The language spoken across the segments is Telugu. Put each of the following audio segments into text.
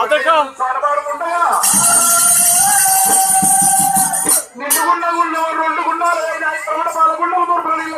అదొక నిండు గుండ గుండ రెండు గుండాలు అయినా ఇక్కడ పాలగుండ నూరు ఇళ్ళ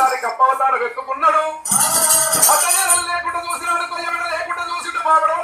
ఒకసారి గప్పవతారం ఎక్కుకున్నాడు అతనే లేకుండా చూసినాడు కొయ్యబిడ లేకుండా చూసి బాబడం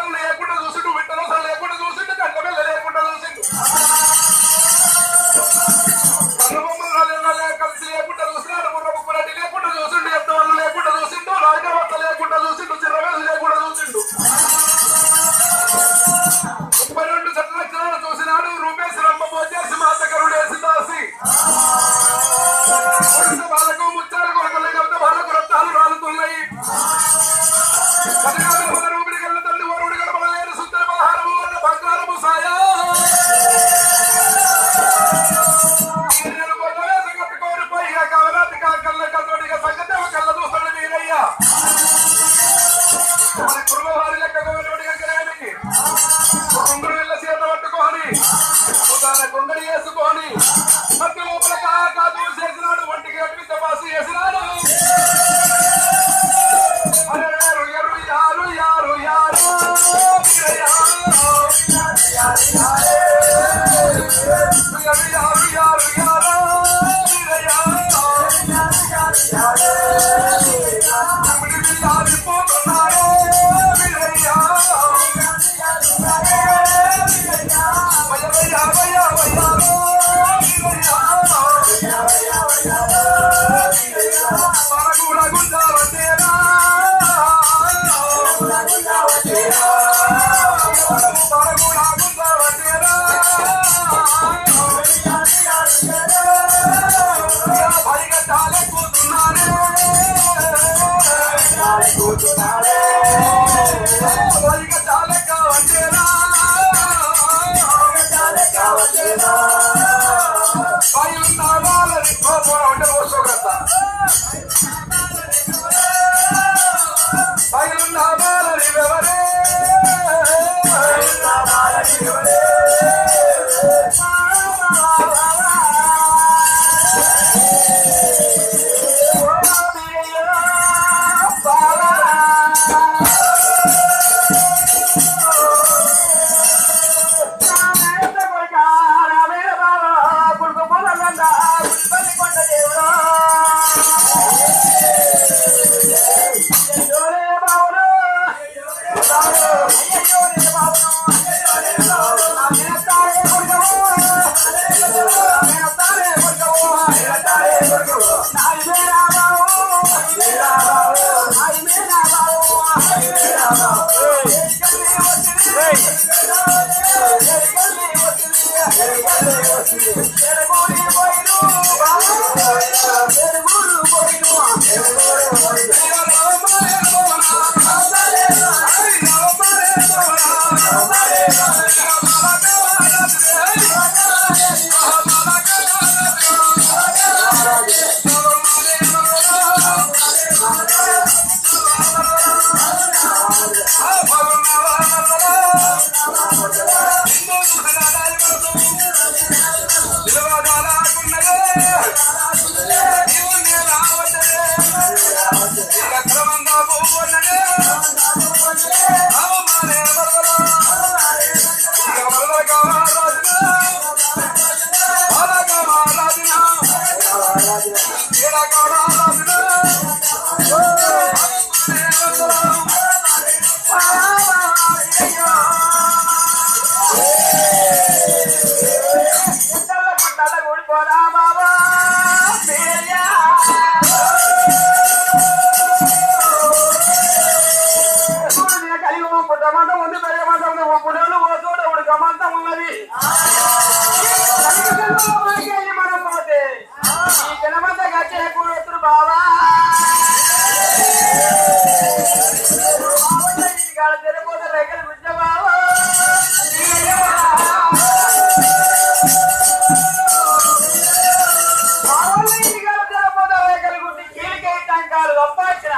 వచ్చిన?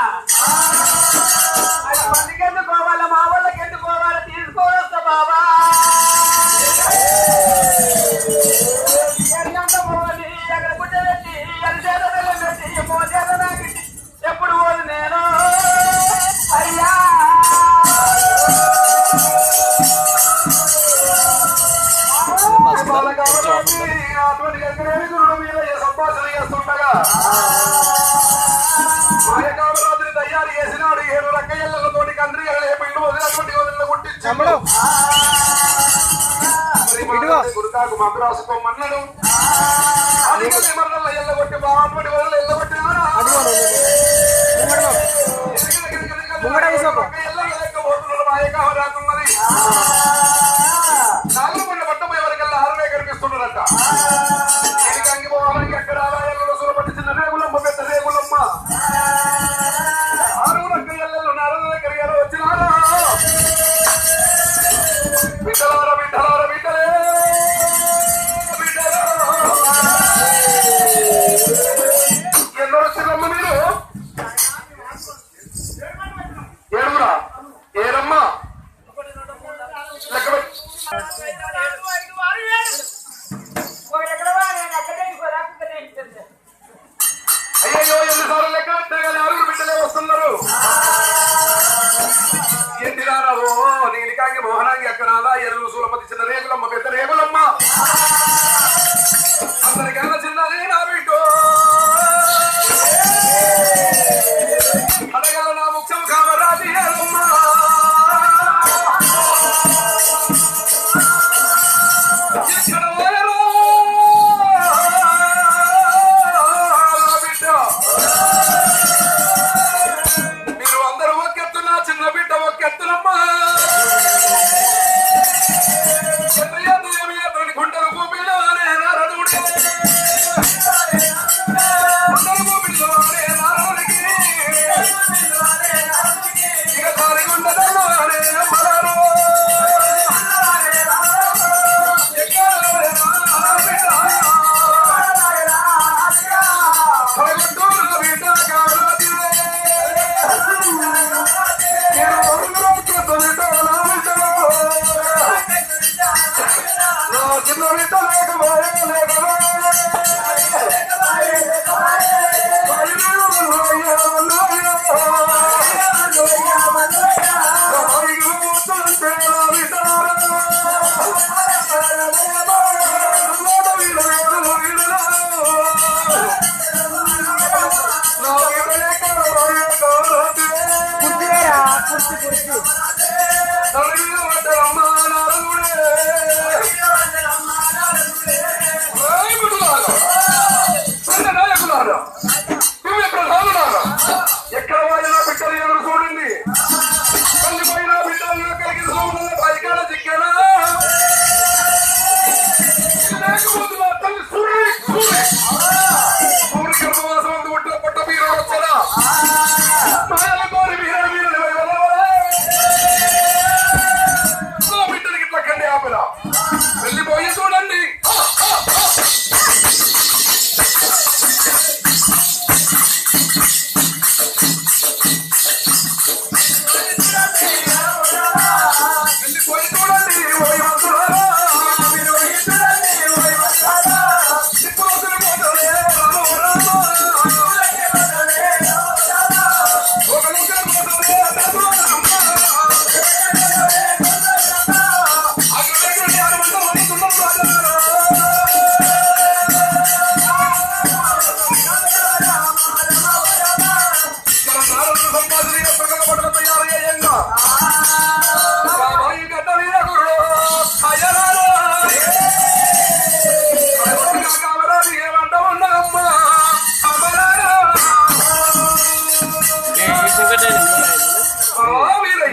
మందికెందుకు పోవాలా? మా వాళ్ళకి ఎందుకు పోవాలా? తీసుకోవచ్చా బాబా ఎప్పుడు పోదు నేను. అయ్యా! అటువంటి గారు వేసినాడు ఏడు రకయ్యలతోటి కంద్రి వదిలినటువంటి వదిలిన గుట్టించి. గురుకాకు మందు రాసుకోమన్నాడు ఎల్లగొట్టి బాగున్నటువంటి వదిలి ఎల్లగొట్టినాడు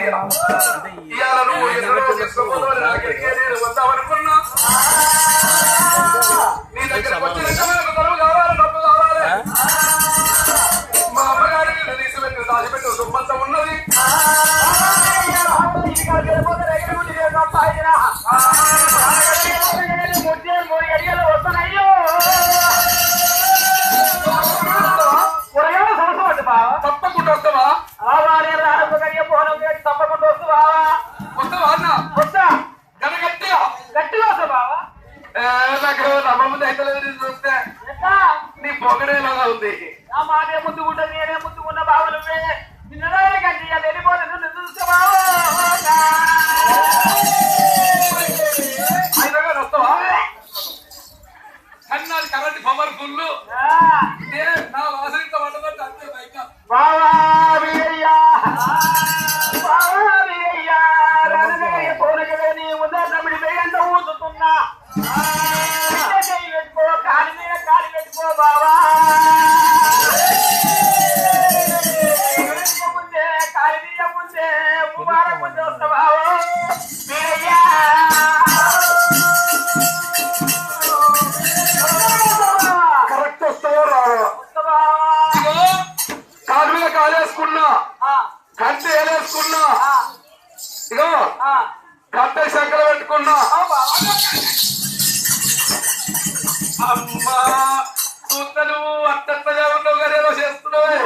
ఇవాళ నువ్వు ఎన్నో చేసుకోబోతున్నావు మంది పవర్ఫుల్ నా వాసనతో వండబట్టి అంతే పైక ఊతుతున్నా పెట్టుకో కాలి మీద కాలి పెట్టుకో బావా. కాలి మీద ముందే ముబారక్ చూస్తను గారు ఉన్నావు కదా ఏదో చేస్తున్నావే